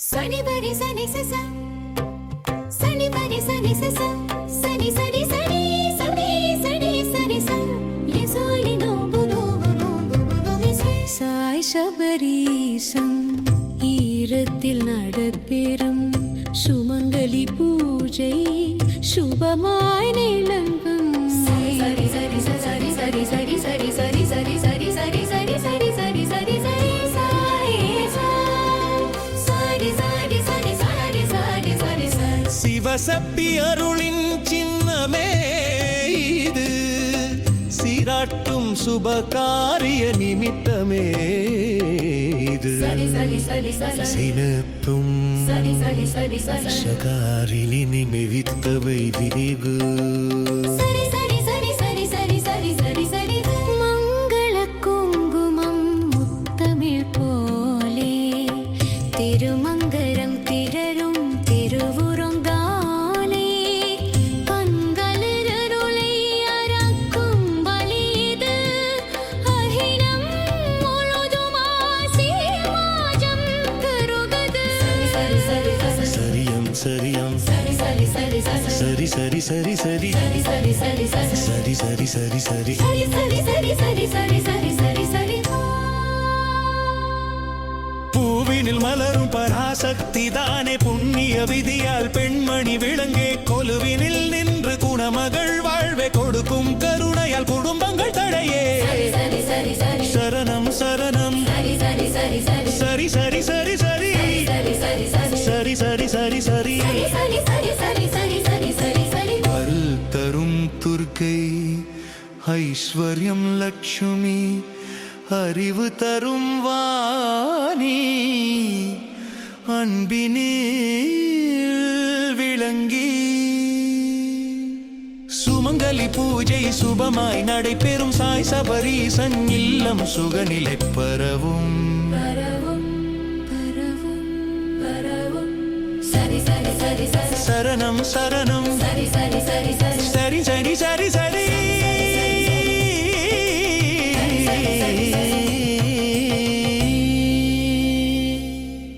சனி பரி சனி சச. சனி பரி சனி சச. சனி சரி சனி சரி ச. சாய் சபரீசம் ஈரத்தில் நடப்பெறும் சுமங்கலி பூஜை சுபமா வசப்பி அருளின் சின்னமே இது. சீராட்டும் சுபகாரிய நிமித்தமே இது. சினத்தும் சகாரிலி நிமிவித்தவை விரிவு. சரியம் சரி சரி சரி சரி சரி சரி சரி சரி சரி சரி பூவினில் மலரும் பராசக்தி தானே புண்ணிய விதியால் பெண்மணி விளங்கே கொலுவினில் நின்று குணமகள் வாழ்வை கொடுக்கும் கருணையால் குடும்பங்கள் தடையே சரி சரி சரி சரி சரணம் சரணம் சரி சரி சரி சரி சரி சரி சரி சரி தரும் துர்க்கை ஐஸ்வர்யம் லக்ஷ்மி அறிவு தரும் வாணி அன்பினில் விளங்கி. சுமங்கலி பூஜை சுபமாய் நடைபெறும் சாய் சபரீசன் இல்லம் சுகநிலை பரவும். Dice, dice, dice.